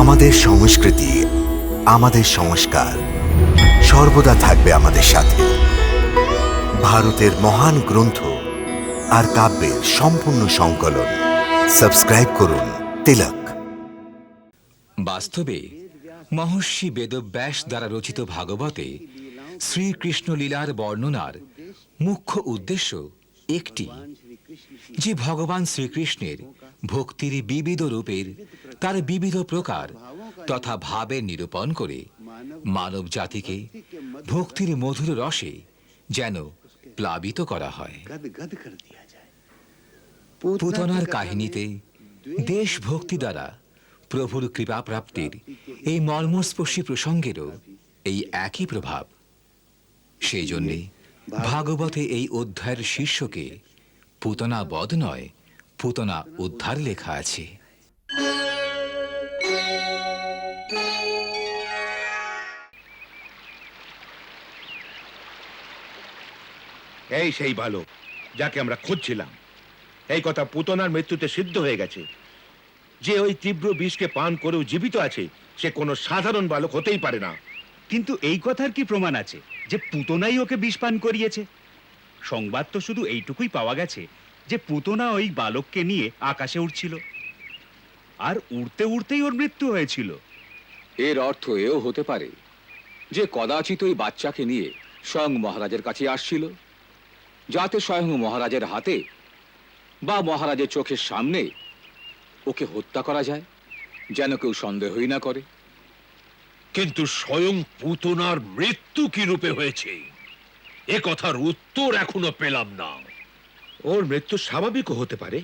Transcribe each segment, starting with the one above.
আমাদের সংস্কৃতি, আমাদের সংস্কার সর্বদা থাকবে আমাদের সাথে। ভারতের মহান গ্রন্থ আর কাব্যের সম্পূর্ণ সংকলন। সাবস্ক্রাইব করুন তিলক। বাস্তবে, মহর্ষি বেদব্যাস দ্বারা রচিত ভাগবতে শ্রীকৃষ্ণ লীলার বর্ণনার মুখ্য উদ্দেশ্য একটি, যে ভগবান শ্রীকৃষ্ণের ভক্তির বিবিধ রূপের তার বিবিধ প্রকার তথা ভাবে নিরূপণ করে। মানব জাতিকে ভক্তির মধুর রসে যেন প্লাবিত করা হয়। পুতনার কাহিনীতে দেশভক্তি দ্বারা প্রভুর কৃপা প্রাপ্তির এই মর্মস্পর্শী প্রসঙ্গেরও এই একই প্রভাব। সেই জন্যে ভাগবতে এই অধ্যায়ের শীর্ষকে পুতনা বধ নয়, পুতনা উদ্ধার লেখা আছে। এই সেই বালক যাকে আমরা খুঁজছিলাম। এই কথা পুতনার মৃত্যুতে সিদ্ধ হয়ে গেছে। যে ওই তীব্র বিষকে পান করেও জীবিত আছে সে কোনো সাধারণ বালক হতেই পারে না। কিন্তু এই কথার কি প্রমাণ আছে যে পুতনাই ওকে বিষ পান করিয়েছে? সংবাদ তো শুধু এইটুকুই পাওয়া গেছে যে পুতনা ওই বালককে নিয়ে আকাশে উড়ছিল। আর উড়তে উড়তেই ওর মৃত্যু হয়েছিল। এর অর্থ এও হতে পারে যে কদাচিৎ ওই বাচ্চাকে নিয়ে স্বয়ং মহারাজের কাছে আসছিল। যাতে স্বয়ং মহারাজের হাতে বা মহারাজের চোখের সামনে ওকে হত্যা করা যায় যেন কেউ সন্দেহই না করে। কিন্তু স্বয়ং পুতনার মৃত্যু কি রূপে হয়েছে? এ কথার উত্তর এখনও পেলাম না। ওর মৃত্যু স্বাভাবিকও হতে পারে।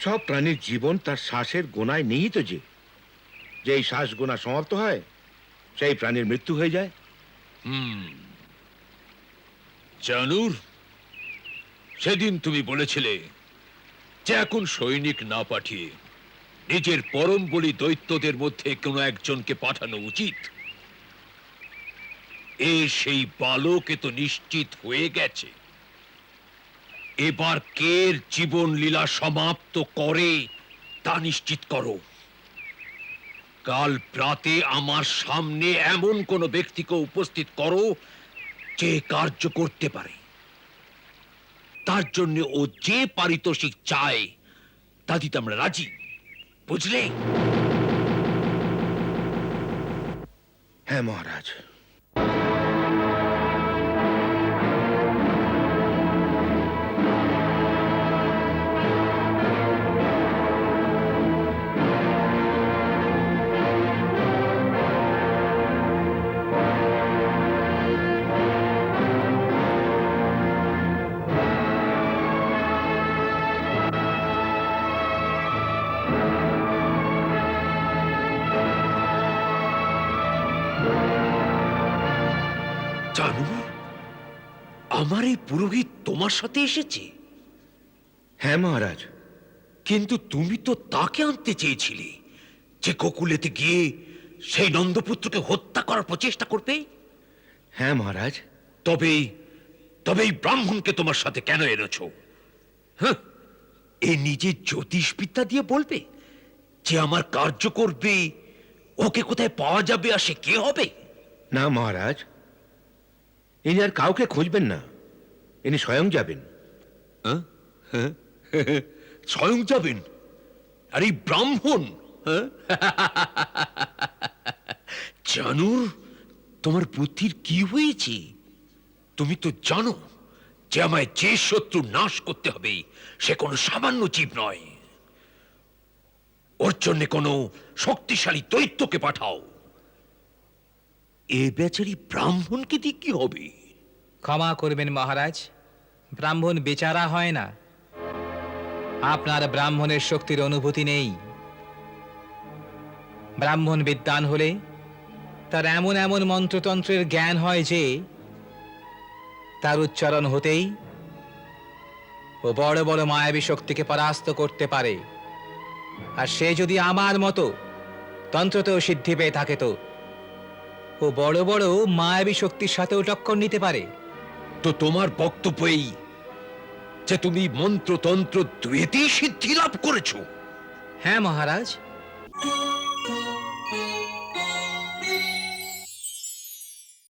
সব প্রাণীর জীবন তার শ্বাসের গোনায় নিহিত যে। যেই শ্বাস গোনা সমাপ্ত হয় সেই প্রাণীর মৃত্যু হয়ে যায়। জানুর, সেদিন তুমি বলেছিলে যে এখন সৈনিক না পাঠিয়ে নিজের পরম বলি দৈত্যদের মধ্যে কোনো একজনকে পাঠানো উচিত। এ সেই বালকে তো নিশ্চিত হয়ে গেছে। এবার কের জীবন লীলা সমাপ্ত করে তা নিশ্চিত করো। কাল প্রাতে আমার সামনে এমন কোন ব্যক্তিকে উপস্থিত করো যে কার্য করতে পারে, তার জন্য ও যে পারিতোষিক চায়, তা দিতে আমরা রাজি। বুঝলে? হ্যাঁ মহারাজ। জানু আমার এই পুরোহিত তোমার সাথে এসেছে? হ্যাঁ মহারাজ। কিন্তু তুমি তো তাকে আনতে চেয়েছিলে। যে গোকুলেতে গিয়ে সেই নন্দপুত্রকে হত্যা করার প্রচেষ্টা করবে? হ্যাঁ মহারাজ। তবে তবে এই ব্রাহ্মণকে তোমার সাথে কেন এনেছ? হ্যাঁ এ নিজের জ্যোতিষবিদ্যা দিয়ে বলবে যে আমার কার্য করবে ওকে কোথায় পাওয়া যাবে আর সে কে হবে? না মহারাজ। ইনি আর কাউকে খুঁজবেন না। ইনি স্বয়ং যাবেন। স্বয়ং যাবেন? আর এই ব্রাহ্মণ হ্যাঁ? জানুর, তোমার বুদ্ধির কি হয়েছে? তুমি তো জানো যে আমায় যে শত্রু নাশ করতে হবে, সে কোনো সামান্য জীব নয়। ওর জন্য কোনো শক্তিশালী দৈত্যকে পাঠাও। এ বেচারি ব্রাহ্মণকে দিয়ে কি হবে? ক্ষমা করবেন মহারাজ, ব্রাহ্মণ বেচারা হয় না। আপনার ব্রাহ্মণের শক্তির অনুভূতি নেই। ব্রাহ্মণ বিদ্বান হলে তার এমন এমন মন্ত্রতন্ত্রের জ্ঞান হয় যে তার উচ্চারণ হতেই ও বড় বড় মায়াবী শক্তিকে পরাস্ত করতে পারে। আর সে যদি আমার মতো তন্ত্রতেও সিদ্ধি পেয়ে থাকে তো ও বড় বড় মায়াবী শক্তির সাথেও টক্কর নিতে পারে। তো তোমার বক্তব্য এই যে তুমি মন্ত্রতন্ত্র দুয়েতেই সিদ্ধি লাভ করেছ। হ্যাঁ মহারাজ।